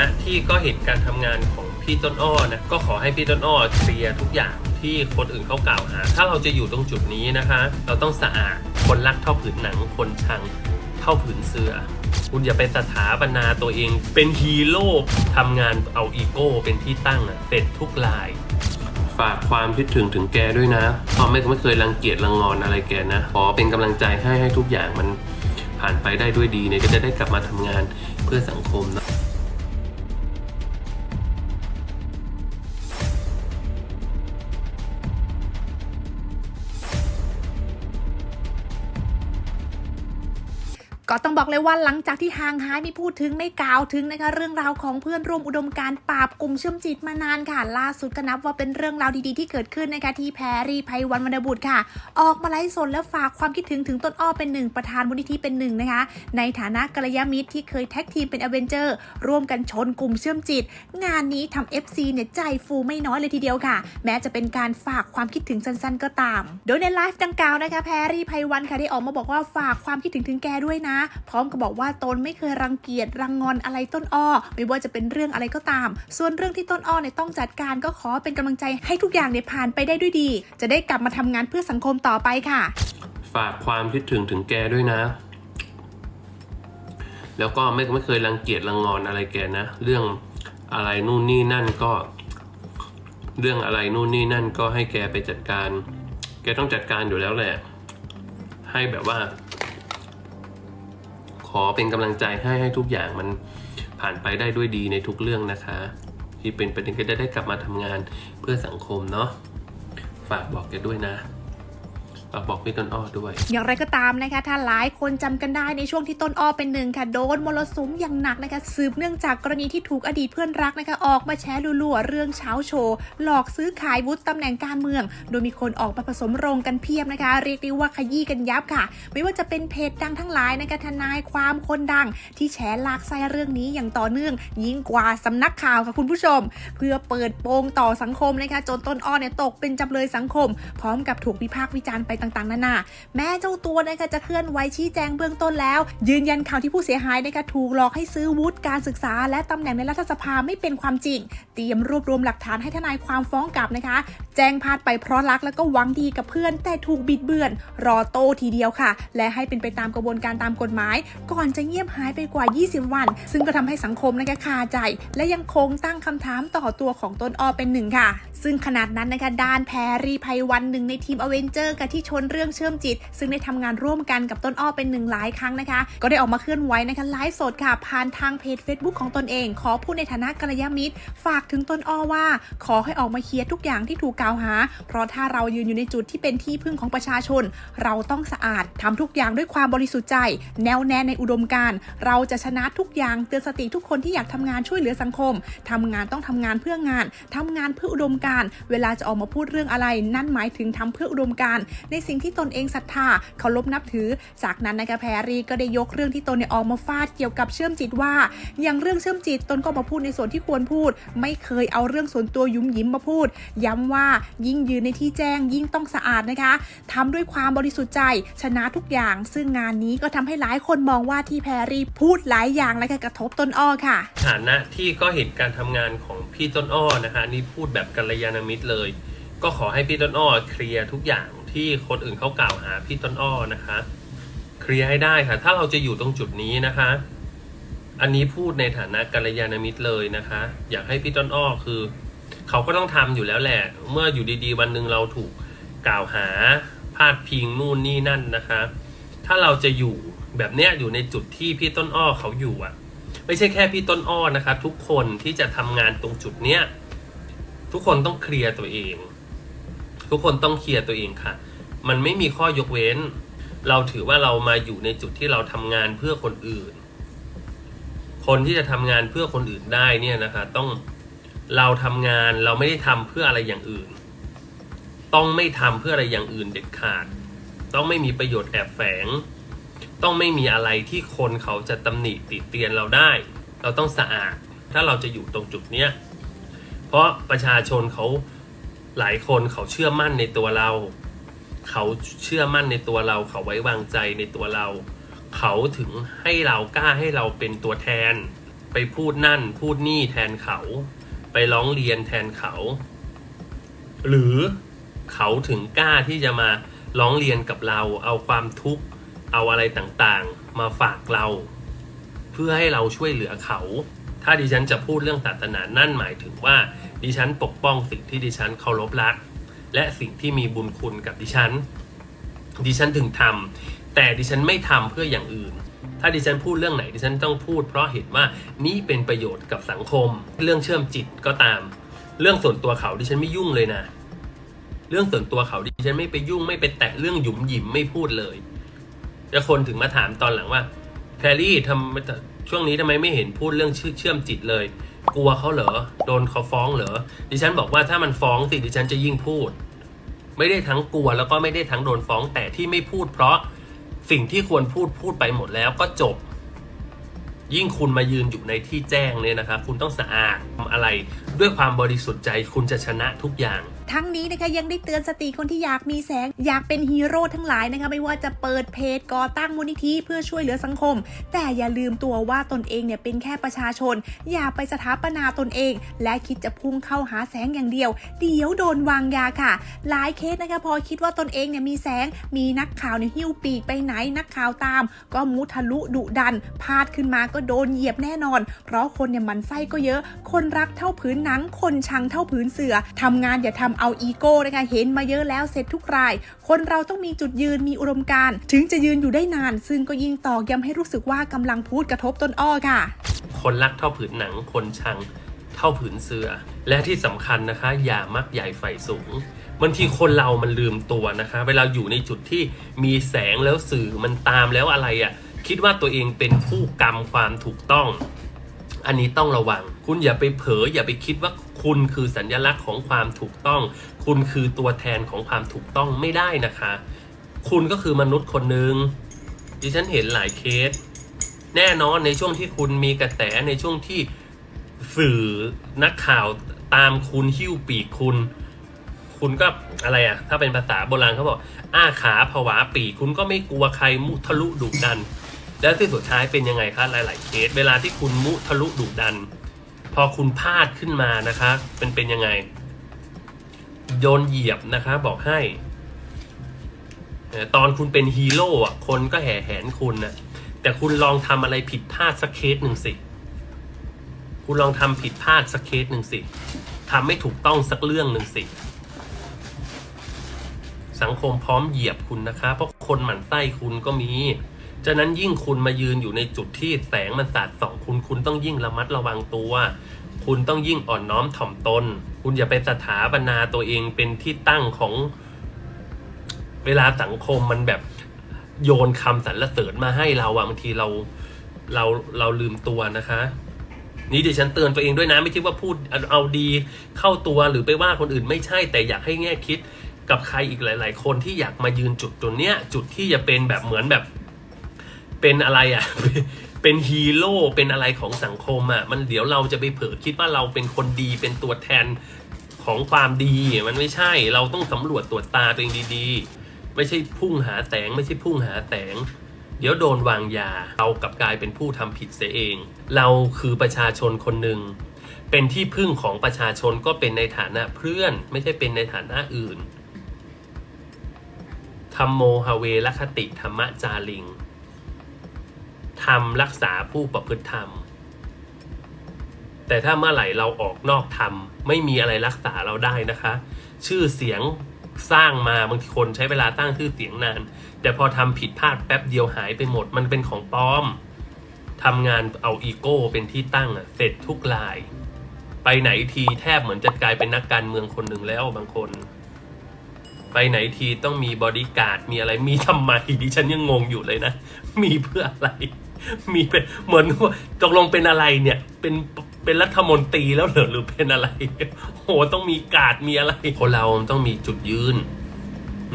นะที่ก็เห็นการทำงานของพี่ต้นอ้อนะก็ขอให้พี่ต้นอ้อเคลียร์ทุกอย่างที่คนอื่นเขากล่าวหา ถ้าเราจะอยู่ตรงจุดนี้นะคะ เราต้องสะอาดคนรักเท่าผืนหนังคนชังเท่าผืนเสื้อคุณอย่าไปสถาปนาตัวเอง เป็นฮีโร่ทำงานเอาอีโก้เป็นที่ตั้งอะเสร็จทุกลาย ฝากความคิดถึงถึงแกด้วยนะพราะไม่ไม่เคยรังเกียจรังงอนอะไรแกนะ ขอเป็นกำลังใจให้ให้ทุกอย่างมันผ่านไปได้ด้วยดีเนี่ยก็จะได้กลับมาทำงานเพื่อสังคมนะ ก็ต้องบอกเลยว่าหลังจากที่ห่างหายไม่พูดถึงไม่กล่าวถึงนะคะ เรื่องราวของเพื่อนร่วมอุดมการณ์ปราบกลุ่มเชื่อมจิตมานานค่ะ ล่าสุดก็นับว่าเป็นเรื่องราวดีๆที่เกิดขึ้นนะคะที่แพรรี่ไพวันวรรณบุตรค่ะ ออกมาไลฟ์สดและฝากความคิดถึงถึงต้นอ้อเป็นหนึ่งประธานมูลนิธิเป็นหนึ่งนะคะ ในฐานะกัลยาณมิตรที่เคยแท็กทีมเป็นอเวนเจอร์ร่วมกันชนกลุ่มเชื่อมจิต งานนี้ทำ FC เนี่ยใจฟูไม่น้อยเลยทีเดียวค่ะ แม้จะเป็นการฝากความคิดถึงสั้น ๆ ก็ตาม โดยในไลฟ์ดังกล่าวนะคะแพรรี่ไพวันค่ะได้ออกมาบอกว่าฝากความคิดถึงถึงแกด้วยนะพร้อมกับบอกว่าตนไม่เคยรังเกียจรังงอนอะไรต้นอ้อ ไม่ว่าจะเป็นเรื่องอะไรก็ตาม ส่วนเรื่องที่ต้นอ้อเนี่ยต้องจัดการก็ขอเป็นกำลังใจให้ทุกอย่างเนี่ยผ่านไปได้ด้วยดี จะได้กลับมาทำงานเพื่อสังคมต่อไปค่ะ ฝากความคิดถึงถึงแกด้วยนะ แล้วก็ไม่ไม่เคยรังเกียจรังงอนอะไรแกนะ เรื่องอะไรนู่นนี่นั่นก็ เรื่องอะไรนู่นนี่นั่นก็ให้แกไปจัดการ แกต้องจัดการอยู่แล้วแหละ ให้แบบว่า ขอเป็นกำลังใจให้ให้ทุกอย่างมันผ่านไปได้ด้วยดีในทุกเรื่องนะคะ ที่เป็นประเด็นก็จะได้กลับมาทำงานเพื่อสังคมเนาะฝากบอกแกด้วยนะ ฝากบอกพี่ต้นอ้อด้วย อย่างไรก็ตามนะคะ ถ้าหลายคนจำกันได้ในช่วงที่ต้นอ้อเป็นหนึ่งค่ะ โดนมรสุมอย่างหนักนะคะ สืบเนื่องจากกรณีที่ถูกอดีตเพื่อนรักนะคะ ออกมาแชร์ลัวๆเรื่องเช้าโชว์ หลอกซื้อขายวุฒิตำแหน่งการเมือง โดยมีคนออกมาผสมโรงกันเพียบนะคะ เรียกได้ว่าขยี้กันยับค่ะ ไม่ว่าจะเป็นเพจดังทั้งหลายนะคะทนายความคนดัง ที่แฉลากไส้เรื่องนี้อย่างต่อเนื่อง ยิ่งกว่าสำนักข่าวค่ะคุณผู้ชม เพื่อเปิดโปงต่อสังคมนะคะจนต้นอ้อเนี่ยตกเป็นจำเลยสังคม พร้อมกับถูกวิพากษ์วิจารณ์ไปต่างๆนานาแม้เจ้าตัวนะคะจะเคลื่อนไหวชี้แจงเบื้องต้นแล้ว ยืนยันข่าวที่ผู้เสียหายนะคะถูกหลอกให้ซื้อวุฒิการศึกษา และตำแหน่งในรัฐสภาไม่เป็นความจริง เตรียมรวบรวมหลักฐานให้ทนายความฟ้องกลับนะคะ แจ้งพาดไปเพราะรักแล้วก็หวังดีกับเพื่อน แต่ถูกบิดเบือน รอโตทีเดียวค่ะ และให้เป็นไปตามกระบวนการตามกฎหมาย ก่อนจะเงียบหายไปกว่า 20 วัน ซึ่งก็ทำให้สังคมนะคะคาใจ และยังคงตั้งคำถามต่อตัวของต้นอ้อเป็นหนึ่งค่ะ ซึ่งขนาดนั้นนะคะดานแพรรีไพวันหนึ่งในทีมอเวนเจอร์กับที่ชนเรื่องเชื่อมจิต ซึ่งได้ทำงานร่วมกันกับต้นอ้อเป็นหนึ่งหลายครั้งนะคะ ก็ได้ออกมาเคลื่อนไหวนะคะไลฟ์สดค่ะ ผ่านทางเพจ Facebook ของตนเอง ขอพูดในฐานะกัลยาณมิตร ฝากถึงต้นอ้อว่า ขอให้ออกมาเคลียร์ทุกอย่างที่ถูกกล่าวหา เพราะถ้าเรายืนอยู่ในจุดที่เป็นที่พึ่งของประชาชน เราต้องสะอาดทำทุกอย่างด้วยความบริสุทธิ์ใจ แน่วแน่ในอุดมการณ์เราจะชนะทุกอย่างเตือนสติทุกคนที่อยากทำงานช่วยเหลือสังคมทำงานต้องทำงานเพื่องานทำงานเพื่ออุดมการณ์เวลาจะออกมาพูดเรื่องอะไร นั่นหมายถึงทำเพื่ออุดมการณ์ในสิ่งที่ตนเองศรัทธาเคารพนับถือ จากนั้นนะคะแพรรี่ก็ได้ยกเรื่องที่ตนเนี่ยออกมาฟาดเกี่ยวกับเชื่อมจิตว่า อย่างเรื่องเชื่อมจิตตนก็มาพูดในส่วนที่ควรพูด ไม่เคยเอาเรื่องส่วนตัวยุ่มยิ้มมาพูด ย้ำว่ายิ่งยืนในที่แจ้งยิ่งต้องสะอาดนะคะทำด้วยความบริสุทธิ์ใจชนะทุกอย่าง ซึ่งงานนี้ก็ทำให้หลายคนมองว่าที่แพรรี่พูดหลายอย่างและก็กระทบต้นอ้อค่ะฐานะที่ก็เห็นการทำงานของพี่ต้นอ้อนะคะนี่พูดแบบกัลยาณมิตรเลย ก็ขอให้พี่ต้นอ้อเคลียร์ทุกอย่างที่คนอื่นเขากล่าวหาพี่ต้นอ้อนะคะ เคลียร์ให้ได้ค่ะ ถ้าเราจะอยู่ตรงจุดนี้นะคะ อันนี้พูดในฐานะกัลยาณมิตรเลยนะคะ อยากให้พี่ต้นอ้อคือ เขาก็ต้องทำอยู่แล้วแหละ เมื่ออยู่ดีๆ วันหนึ่งเราถูกกล่าวหาพาดพิงนู่นนี่นั่นนะคะ ถ้าเราจะอยู่แบบเนี้ยอยู่ในจุดที่พี่ต้นอ้อเขาอยู่อะ ไม่ใช่แค่พี่ต้นอ้อนะครับทุกคนที่จะทำงานตรงจุดเนี้ย ทุกคนต้องเคลียร์ตัวเอง ทุกคนต้องเคลียร์ตัวเองค่ะ มันไม่มีข้อยกเว้น เราถือว่าเรามาอยู่ในจุดที่เราทำงานเพื่อคนอื่น คนที่จะทำงานเพื่อคนอื่นได้เนี่ยนะคะ ต้องเราทำงานเราไม่ได้ทำเพื่ออะไรอย่างอื่น ต้องไม่ทำเพื่ออะไรอย่างอื่นเด็ดขาด ต้องไม่มีประโยชน์แอบแฝง ต้องไม่มีอะไรที่คนเขาจะตำหนิติเตียนเราได้ เราต้องสะอาด ถ้าเราจะอยู่ตรงจุดเนี้ย เพราะประชาชนเขาหลายคนเขาเชื่อมั่นในตัวเรา เขาเชื่อมั่นในตัวเรา เขาไว้วางใจในตัวเรา เขาถึงให้เรากล้าให้เราเป็นตัวแทน ไปพูดนั่นพูดนี่แทนเขา ไปร้องเรียนแทนเขา หรือเขาถึงกล้าที่จะมาร้องเรียนกับเรา เอาความทุกข์เอาอะไรต่างๆ มาฝากเรา เพื่อให้เราช่วยเหลือเขา ถ้าดิฉันจะพูดเรื่องศาสนานั่นหมายถึงว่า ดิฉันปกป้องสิ่งที่ดิฉันเคารพรัก และสิ่งที่มีบุญคุณกับดิฉัน ดิฉันถึงทำแต่ดิฉันไม่ทำเพื่ออย่างอื่น ถ้าดิฉันพูดเรื่องไหนดิฉันต้องพูด เพราะเห็นว่านี่เป็นประโยชน์กับสังคม เรื่องเชื่อมจิตก็ตาม เรื่องส่วนตัวเขาดิฉันไม่ยุ่งเลยนะ เรื่องส่วนตัวเขาดิฉันไม่ไปยุ่งไม่ไปแตะเรื่องหยุมหยิมไม่พูดเลยแล้วคนถึงมาถามตอนหลังว่าแพรรี่ทำ ช่วงนี้ทำไมไม่เห็นพูดเรื่องชื่อเชื่อมจิตเลย กลัวเขาเหรอ โดนเขาฟ้องเหรอ ดิฉันบอกว่าถ้ามันฟ้องสิดิฉันจะยิ่งพูด ไม่ได้ทั้งกลัวแล้วก็ไม่ได้ทั้งโดนฟ้องแต่ที่ไม่พูดเพราะสิ่งที่ควรพูดพูดไปหมดแล้วก็จบ ยิ่งคุณมายืนอยู่ในที่แจ้งเนี่ยนะครับ คุณต้องสะอาดทำอะไรด้วยความบริสุทธิ์ใจคุณจะชนะทุกอย่าง ทั้งนี้นะคะยังได้เตือนสติคนที่อยากมีแสง อยากเป็นฮีโร่ทั้งหลายนะคะไม่ว่าจะเปิดเพจก่อตั้งมูลนิธิเพื่อช่วยเหลือสังคม แต่อย่าลืมตัวว่าตนเองเนี่ยเป็นแค่ประชาชน อย่าไปสถาปนาตนเอง และคิดจะพุ่งเข้าหาแสงอย่างเดียว เดี๋ยวโดนวางยาค่ะ หลายเคสนะคะพอคิดว่าตนเองเนี่ยมีแสง มีนักข่าวเนี่ยหิ้วปีกไปไหนนักข่าวตาม ก็มุทะลุดุดันพลาดขึ้นมาก็โดนเหยียบแน่นอน เพราะคนเนี่ยมันไส้ก็เยอะ คนรักเท่าผืนหนัง คนชังเท่าผืนเสือทำงานอย่าทำเอาอีโก้นะคะเห็นมาเยอะแล้วเสร็จทุกราย คนเราต้องมีจุดยืนมีอุดมการถึงจะยืนอยู่ได้นาน ซึ่งก็ยิ่งตอกย้ำให้รู้สึกว่ากำลังพูดกระทบต้นอ้อค่ะ คนรักเท่าผืนหนังคนชังเท่าผืนเสือ และที่สำคัญนะคะ อย่ามักใหญ่ไฟสูงบางทีคนเรามันลืมตัวนะคะ เวลาอยู่ในจุดที่มีแสงแล้วสื่อมันตามแล้วอะไรอะ่ะคิดว่าตัวเองเป็นผู้กรรมความถูกต้อง อันนี้ต้องระวัง คุณอย่าไปเผลออย่าไปคิดว่า คุณคือสัญลักษณ์ของความถูกต้อง คุณคือตัวแทนของความถูกต้องไม่ได้นะคะ คุณก็คือมนุษย์คนหนึ่งดิฉันเห็นหลายเคส แน่นอนในช่วงที่คุณมีกระแสในช่วงที่สื่อนักข่าวตามคุณหิ้วปีกคุณ คุณก็อะไรอะถ้าเป็นภาษาโบราณเขาบอกอ้าขาผวาปีกคุณก็ไม่กลัวใครมุทะลุดุดัน แล้วที่สุดท้ายเป็นยังไงคะหลาย ๆ เคส เวลาที่คุณมุทะลุดุดัน พอคุณพลาดขึ้นมานะคะ เป็นเป็นยังไงโยนเหยียบนะคะ บอกให้ ตอนคุณเป็นฮีโร่อะคนก็แห่แหนคุณนะแต่คุณลองทำอะไรผิดพลาดสักเคสหนึ่งสิ คุณลองทำผิดพลาดสักเคสหนึ่งสิทำไม่ถูกต้องสักเรื่องหนึ่งสิ สังคมพร้อมเหยียบคุณนะคะ เพราะคนหมั่นไส้คุณก็มี ฉะนั้นยิ่งคุณมายืนอยู่ในจุดที่แสงมันสาดส่องคุณคุณต้องยิ่งระมัดระวังตัว คุณต้องยิ่งอ่อนน้อมถ่อมตน คุณอย่าไปสถาปนาตัวเองเป็นที่ตั้งของเวลาสังคมมันแบบโยนคำสรรเสริญมาให้เราอะบางทีเราเราเราลืมตัวนะคะ นี่ดิฉันเตือนตัวเองด้วยนะ ไม่ใช่ว่าพูดเอาดีเข้าตัวหรือไปว่าคนอื่นไม่ใช่ แต่อยากให้แง่คิดกับใครอีกหลาย ๆ คนที่อยากมายืนจุดตรงเนี้ย จุดที่จะเป็นแบบเหมือนแบบ เป็นอะไรอะ เป็นฮีโร่เป็นอะไรของสังคมอะ มันเดี๋ยวเราจะไปเผลอคิดว่าเราเป็นคนดีเป็นตัวแทนของความดีมันไม่ใช่เราต้องสำรวจตรวจตาตัวเองดีๆ ไม่ใช่พุ่งหาแสงไม่ใช่พุ่งหาแสง เดี๋ยวโดนวางยาเรากลับกลายเป็นผู้ทำผิดเสียเอง เราคือประชาชนคนหนึ่งเป็นที่พึ่งของประชาชนก็เป็นในฐานะเพื่อน ไม่ใช่เป็นในฐานะอื่นธรรมโมหเวลคติธรรมจาริง ทำรักษาผู้ประพฤติธรรม แต่ถ้าเมื่อไหร่เราออกนอกธรรมไม่มีอะไรรักษาเราได้นะคะ ชื่อเสียงสร้างมาบางทีคนใช้เวลาตั้งชื่อเสียงนาน แต่พอทำผิดพลาดแป๊บเดียวหายไปหมดมันเป็นของปลอมทำงานเอาอีโก้เป็นที่ตั้งอะเสร็จทุกลาย ไปไหนทีแทบเหมือนจะกลายเป็นนักการเมืองคนหนึ่งแล้วบางคน ไปไหนทีต้องมีบอดี้การ์ดมีอะไรมีทำไมดิฉันยังงงอยู่เลยนะ มีเพื่ออะไร มีเป็นเหมือนว่าตกลงเป็นอะไรเนี่ย เป็นเป็นรัฐมนตรีแล้วเหรอหรือเป็นอะไร โหต้องมีกาดมีอะไรคนเราต้องมีจุดยืน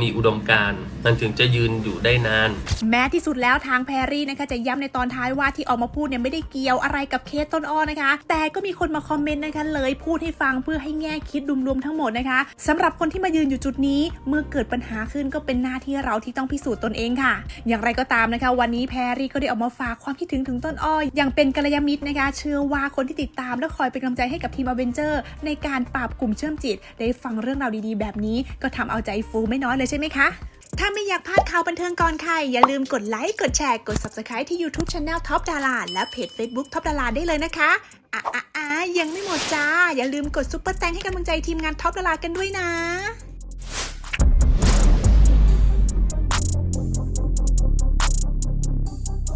มีอุดมการณ์มันถึงจะยืนอยู่ได้นาน แม้ที่สุดแล้วทางแพรรี่นะคะจะย้ำในตอนท้ายว่าที่ออกมาพูดเนี่ยไม่ได้เกี่ยวอะไรกับเคสต้นอ้อนะคะ แต่ก็มีคนมาคอมเมนต์นะคะเลยพูดให้ฟังเพื่อให้แง่คิดรวมๆทั้งหมดนะคะสำหรับคนที่มายืนอยู่จุดนี้ เมื่อเกิดปัญหาขึ้นก็เป็นหน้าที่เราที่ต้องพิสูจน์ตนเองค่ะ อย่างไรก็ตามนะคะ วันนี้แพรรี่ก็ได้ออกมาฝากความคิดถึงถึงต้นอ้ออย่างเป็นกัลยาณมิตรนะคะ เชื่อว่าคนที่ติดตามและคอยเป็นกำลังใจให้กับทีมอเวนเจอร์ในการปราบกลุ่มเชื่อมจิต ได้ฟังเรื่องราวดีๆ แบบนี้ ก็ทำเอาใจฟูไม่น้อยเลยใช่ไหมคะ ถ้าไม่อยากพลาดข่าวบันเทิงก่อนใคร อย่าลืมกดไลค์กดแชร์กด Subscribe ที่ YouTube Channel Top ดาราและเพจ Facebook Top ดาราได้เลยนะคะอะอะอะยังไม่หมดจ้า อย่าลืมกดซุปเปอร์แตงให้กำลังใจทีมงานท็อปดารากันด้วยนะ